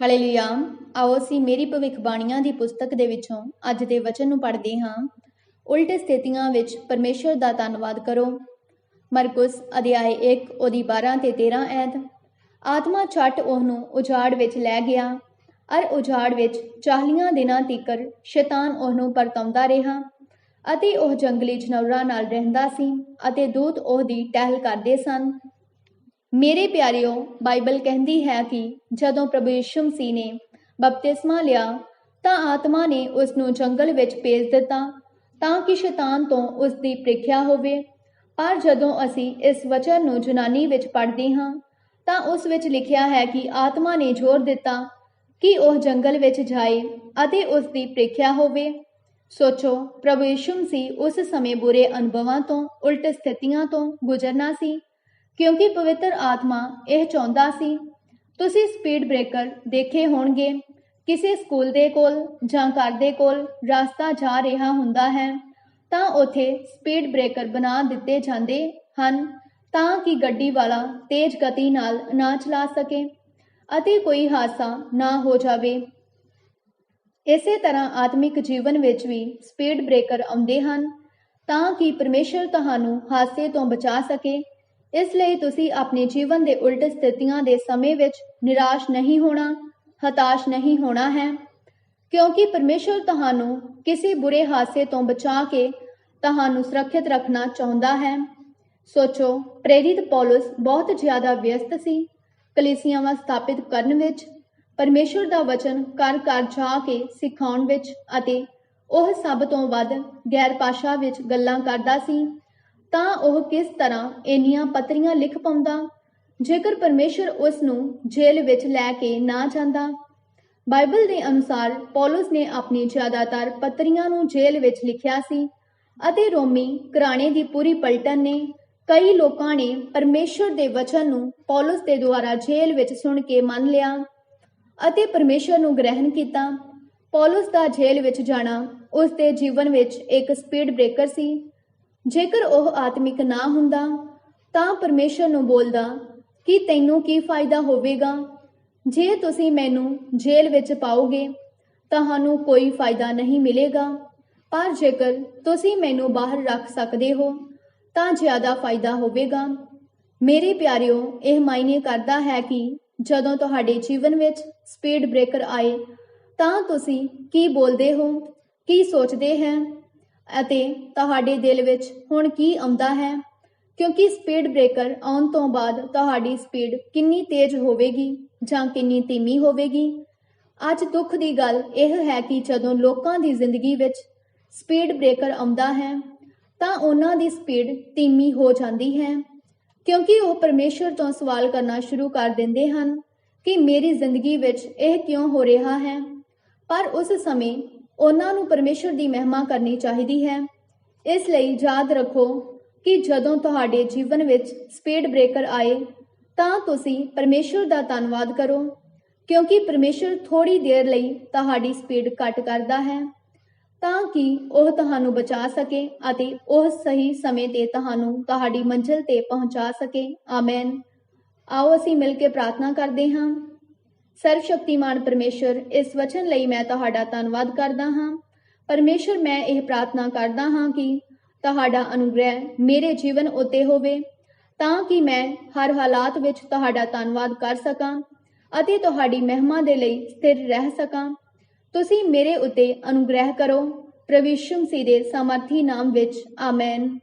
Hallelujah. ਆਓ ਅਸੀਂ ਮੇਰੀ ਭਵਿੱਖਬਾਣੀਆਂ ਦੀ ਪੁਸਤਕ ਦੇ ਵਿੱਚੋਂ ਅੱਜ ਦੇ ਵਚਨ ਨੂੰ ਪੜ੍ਹਦੇ ਹਾਂ। ਉਲਟ ਸਥਿਤੀਆਂ ਵਿੱਚ ਪਰਮੇਸ਼ਰ ਦਾ ਧੰਨਵਾਦ ਕਰੋ। ਮਰਕੁਸ ਅਧਿਆਇ 1 ਉਹਦੀ 12 ਤੇ 13 ਐਤ ਆਤਮਾ ਛੱਟ ਉਹਨੂੰ ਉਜਾੜ ਵਿੱਚ ਲੈ ਗਿਆ। ਅਰ ਉਜਾੜ ਵਿੱਚ 40 ਦਿਨਾਂ ਤੀਕਰ ਸ਼ੈਤਾਨ ਉਹਨੂੰ ਪਰਤਾਉਂਦਾ ਰਿਹਾ ਅਤੇ ਉਹ ਜੰਗਲੀ ਜਨੌਰਾਂ ਨਾਲ ਰਹਿੰਦਾ ਸੀ ਅਤੇ ਦੂਤ ਉਹਦੀ ਟਹਿਲ ਕਰਦੇ ਸਨ। ਮੇਰੇ ਪਿਆਰਿਓ, ਬਾਈਬਲ ਕਹਿੰਦੀ ਹੈ ਕਿ ਜਦੋਂ ਪ੍ਰਭੂ ਯਿਸੂ ਮਸੀਹ ਨੇ ਬਪਤਿਸਮਾ ਲਿਆ, ਤਾਂ ਆਤਮਾ ਨੇ ਉਸ ਨੂੰ ਜੰਗਲ ਵਿੱਚ ਭੇਜ ਦਿੱਤਾ, ਤਾਂ ਕਿ ਸ਼ੈਤਾਨ ਤੋਂ ਉਸ ਦੀ ਪ੍ਰੀਖਿਆ ਹੋਵੇ। ਪਰ ਜਦੋਂ ਅਸੀਂ ਇਸ ਵਚਨ ਨੂੰ ਜੁਨਾਨੀ ਵਿੱਚ ਪੜ੍ਹਦੇ ਹਾਂ, ਤਾਂ ਉਸ ਵਿੱਚ ਲਿਖਿਆ ਹੈ ਕਿ ਆਤਮਾ ਨੇ ਜ਼ੋਰ ਦਿੱਤਾ ਕਿ ਉਹ ਜੰਗਲ ਵਿੱਚ ਜਾਏ ਅਤੇ ਉਸ ਦੀ ਪ੍ਰੀਖਿਆ ਹੋਵੇ। ਸੋਚੋ, ਪ੍ਰਭੂ ਯਿਸੂ ਮਸੀਹ ਉਸ ਸਮੇਂ ਬੁਰੇ ਅਨੁਭਵਾਂ ਤੋਂ, ਉਲਟ ਸਥਿਤੀਆਂ ਤੋਂ ਗੁਜ਼ਰਨਾ ਸੀ। ਕਿਉਂਕਿ ਪਵਿੱਤਰ ਆਤਮਾ ਇਹ ਚਾਹੁੰਦਾ ਸੀ। ਤੁਸੀਂ ਸਪੀਡ ਬ੍ਰੇਕਰ ਦੇਖੇ ਹੋਣਗੇ। ਕਿਸੇ ਸਕੂਲ ਦੇ ਕੋਲ ਜਾਂ ਘਰ ਦੇ ਕੋਲ ਰਸਤਾ ਜਾ ਰਿਹਾ ਹੁੰਦਾ ਹੈ, ਤਾਂ ਉਥੇ ਸਪੀਡ ਬ੍ਰੇਕਰ ਬਣਾ ਦਿੱਤੇ ਜਾਂਦੇ ਹਨ, ਤਾਂ ਕਿ ਗੱਡੀ ਵਾਲਾ ਤੇਜ਼ ਗਤੀ ਨਾਲ ਨਾ ਚਲਾ ਸਕੇ ਅਤੇ ਕੋਈ ਹਾਦਸਾ ਨਾ ਹੋ ਜਾਵੇ। ਇਸੇ ਤਰ੍ਹਾਂ ਆਤਮਿਕ ਜੀਵਨ ਵਿੱਚ ਵੀ ਸਪੀਡ ਬ੍ਰੇਕਰ ਆਉਂਦੇ ਹਨ, ਤਾਂ ਕਿ ਪਰਮੇਸ਼ਰ ਤੁਹਾਨੂੰ ਹਾਦਸੇ ਤੋਂ ਬਚਾ ਸਕੇ ਇਸ ਲਈ ਤੁਸੀਂ ਆਪਣੇ ਜੀਵਨ ਦੇ ਉਲਟ ਸਥਿਤੀਆਂ ਦੇ ਸਮੇਂ ਵਿੱਚ ਨਿਰਾਸ਼ ਨਹੀਂ ਹੋਣਾ, ਹਤਾਸ਼ ਨਹੀਂ ਹੋਣਾ ਹੈ। ਕਿਉਂਕਿ ਪਰਮੇਸ਼ਰ ਤੁਹਾਨੂੰ ਕਿਸੇ ਬੁਰੇ ਹਾਦਸੇ ਤੋਂ ਬਚਾ ਕੇ ਤੁਹਾਨੂੰ ਸੁਰੱਖਿਅਤ ਰੱਖਣਾ ਚਾਹੁੰਦਾ ਹੈ। ਸੋਚੋ, ਪ੍ਰੇਰਿਤ ਪੌਲਸ ਬਹੁਤ ਜ਼ਿਆਦਾ ਵਿਅਸਤ ਸੀ। ਕਲੀਸਿਆਵਾਂ ਸਥਾਪਿਤ ਕਰਨ ਵਿੱਚ, ਪਰਮੇਸ਼ਰ ਦਾ ਵਚਨ ਘਰ ਘਰ ਜਾ ਕੇ ਸਿਖਾਉਣ ਵਿੱਚ ਅਤੇ ਉਹ ਸਭ ਤੋਂ ਵੱਧ ਗੈਰ ਭਾਸ਼ਾ ਵਿੱਚ ਗੱਲਾਂ ਕਰਦਾ ਸੀ। ਤਾਂ ਉਹ ਕਿਸ ਤਰ੍ਹਾਂ ਇੰਨੀਆਂ ਪੱਤਰੀਆਂ ਲਿਖ ਪਾਉਂਦਾ? ਜੇਕਰ ਪਰਮੇਸ਼ਰ ਉਸ ਨੂੰ ਜੇਲ੍ਹ ਵਿੱਚ ਲੈ ਕੇ ਨਾ ਜਾਂਦਾ? ਬਾਈਬਲ ਦੇ ਅਨੁਸਾਰ ਪੌਲਸ ਨੇ ਆਪਣੀ ਜ਼ਿਆਦਾਤਰ ਪਤਰੀਆਂ ਨੂੰ ਜੇਲ੍ਹ ਵਿੱਚ ਲਿਖਿਆ ਸੀ ਅਤੇ ਰੋਮੀ ਘਰਾਣੇ ਦੀ ਪੂਰੀ ਪਲਟਨ ਨੇ ਕਈ ਲੋਕਾਂ ਨੇ ਪਰਮੇਸ਼ਰ ਦੇ ਵਚਨ ਨੂੰ ਪੌਲਸ ਦੇ ਦੁਆਰਾ ਜੇਲ੍ਹ ਵਿੱਚ ਸੁਣ ਕੇ ਮੰਨ ਲਿਆ ਅਤੇ ਪਰਮੇਸ਼ਰ ਨੂੰ ਗ੍ਰਹਿਣ ਕੀਤਾ। ਪੌਲਸ ਦਾ ਜੇਲ੍ਹ ਵਿੱਚ ਜਾਣਾ ਉਸ ਦੇ ਜੀਵਨ ਵਿੱਚ ਇੱਕ ਸਪੀਡ ਬ੍ਰੇਕਰ ਸੀ। ਜੇਕਰ ਉਹ ਆਤਮਿਕ ਨਾ ਹੁੰਦਾ, ਤਾਂ ਪਰਮੇਸ਼ਰ ਨੂੰ ਬੋਲਦਾ ਕਿ ਤੈਨੂੰ ਕੀ ਫਾਇਦਾ ਹੋਵੇਗਾ? ਜੇ ਤੁਸੀਂ ਮੈਨੂੰ ਜੇਲ੍ਹ ਵਿੱਚ ਪਾਓਗੇ, ਤੁਹਾਨੂੰ ਕੋਈ ਫਾਇਦਾ ਨਹੀਂ ਮਿਲੇਗਾ। ਪਰ ਜੇਕਰ ਤੁਸੀਂ ਮੈਨੂੰ ਬਾਹਰ ਰੱਖ ਸਕਦੇ ਹੋ, ਤਾਂ ਜ਼ਿਆਦਾ ਫਾਇਦਾ ਹੋਵੇਗਾ। ਮੇਰੇ ਪਿਆਰਿਓ, ਇਹ ਮਾਇਨੇ ਕਰਦਾ ਹੈ ਕਿ ਜਦੋਂ ਤੁਹਾਡੇ ਜੀਵਨ ਵਿੱਚ ਸਪੀਡ ਬ੍ਰੇਕਰ ਆਏ, ਤਾਂ ਤੁਸੀਂ ਕੀ ਬੋਲਦੇ ਹੋ, ਕੀ ਸੋਚਦੇ ਹੈ? ਅਤੇ ਤੁਹਾਡੇ ਦਿਲ ਵਿੱਚ ਹੁਣ ਕੀ ਆਉਂਦਾ ਹੈ? ਕਿਉਂਕਿ ਸਪੀਡ ਬ੍ਰੇਕਰ ਆਉਣ ਤੋਂ ਬਾਅਦ ਤੁਹਾਡੀ ਸਪੀਡ ਕਿੰਨੀ ਤੇਜ਼ ਹੋਵੇਗੀ ਜਾਂ ਕਿੰਨੀ ਧੀਮੀ ਹੋਵੇਗੀ? ਅੱਜ ਦੁੱਖ ਦੀ ਗੱਲ ਇਹ ਹੈ ਕਿ ਜਦੋਂ ਲੋਕਾਂ ਦੀ ਜ਼ਿੰਦਗੀ ਵਿੱਚ ਸਪੀਡ ਬ੍ਰੇਕਰ ਆਉਂਦਾ ਹੈ, ਤਾਂ ਉਹਨਾਂ ਦੀ ਸਪੀਡ ਧੀਮੀ ਹੋ ਜਾਂਦੀ ਹੈ। ਕਿਉਂਕਿ ਉਹ ਪਰਮੇਸ਼ਰ ਤੋਂ ਸਵਾਲ ਕਰਨਾ ਸ਼ੁਰੂ ਕਰ ਦਿੰਦੇ ਹਨ ਕਿ ਮੇਰੀ ਜ਼ਿੰਦਗੀ ਵਿੱਚ ਇਹ ਕਿਉਂ ਹੋ ਰਿਹਾ ਹੈ? ਪਰ ਉਸ ਸਮੇਂ ਉਹਨਾਂ ਨੂੰ ਪਰਮੇਸ਼ਰ ਦੀ ਮਹਿਮਾ ਕਰਨੀ ਚਾਹੀਦੀ ਹੈ। ਇਸ ਲਈ ਯਾਦ ਰੱਖੋ ਕਿ ਜਦੋਂ ਤੁਹਾਡੇ ਜੀਵਨ ਵਿੱਚ ਸਪੀਡ ਬ੍ਰੇਕਰ ਆਏ, ਤਾਂ ਤੁਸੀਂ ਪਰਮੇਸ਼ਰ ਦਾ ਧੰਨਵਾਦ ਕਰੋ, ਕਿਉਂਕਿ ਪਰਮੇਸ਼ਰ ਥੋੜੀ ਦੇਰ ਲਈ ਤੁਹਾਡੀ ਸਪੀਡ ਘੱਟ ਕਰਦਾ ਹੈ, ਤਾਂ ਕਿ ਉਹ ਤੁਹਾਨੂੰ ਬਚਾ ਸਕੇ ਅਤੇ ਉਹ ਸਹੀ ਸਮੇਂ ਤੇ ਤੁਹਾਨੂੰ ਤੁਹਾਡੀ ਮੰਜ਼ਿਲ ਤੇ ਪਹੁੰਚਾ ਸਕੇ। ਆਮੇਨ। ਆਓ ਅਸੀਂ ਮਿਲ ਕੇ ਪ੍ਰਾਰਥਨਾ ਕਰਦੇ ਹਾਂ। ਸਰਵ ਸ਼ਕਤੀਮਾਨ ਪਰਮੇਸ਼ਰ, ਇਸ ਵਚਨ ਲਈ ਮੈਂ ਤੁਹਾਡਾ ਧੰਨਵਾਦ ਕਰਦਾ ਹਾਂ। ਪਰਮੇਸ਼ਰ, ਮੈਂ ਇਹ ਪ੍ਰਾਰਥਨਾ ਕਰਦਾ ਹਾਂ ਕਿ ਤੁਹਾਡਾ ਅਨੁਗ੍ਰਹਿ ਮੇਰੇ ਜੀਵਨ ਉੱਤੇ ਹੋਵੇ, ਤਾਂ ਕਿ ਮੈਂ ਹਰ ਹਾਲਾਤ ਵਿੱਚ ਤੁਹਾਡਾ ਧੰਨਵਾਦ ਕਰ ਸਕਾਂ ਅਤੇ ਤੁਹਾਡੀ ਮਹਿਮਾ ਦੇ ਲਈ ਸਥਿਰ ਰਹਿ ਸਕਾਂ। ਤੁਸੀਂ ਮੇਰੇ ਉੱਤੇ ਅਨੁਗ੍ਰਹਿ ਕਰੋ, ਪ੍ਰਭੂ ਯਿਸੂ ਮਸੀਹ ਦੇ ਸਮਰਥੀ ਨਾਮ ਵਿੱਚ, ਆਮੇਨ।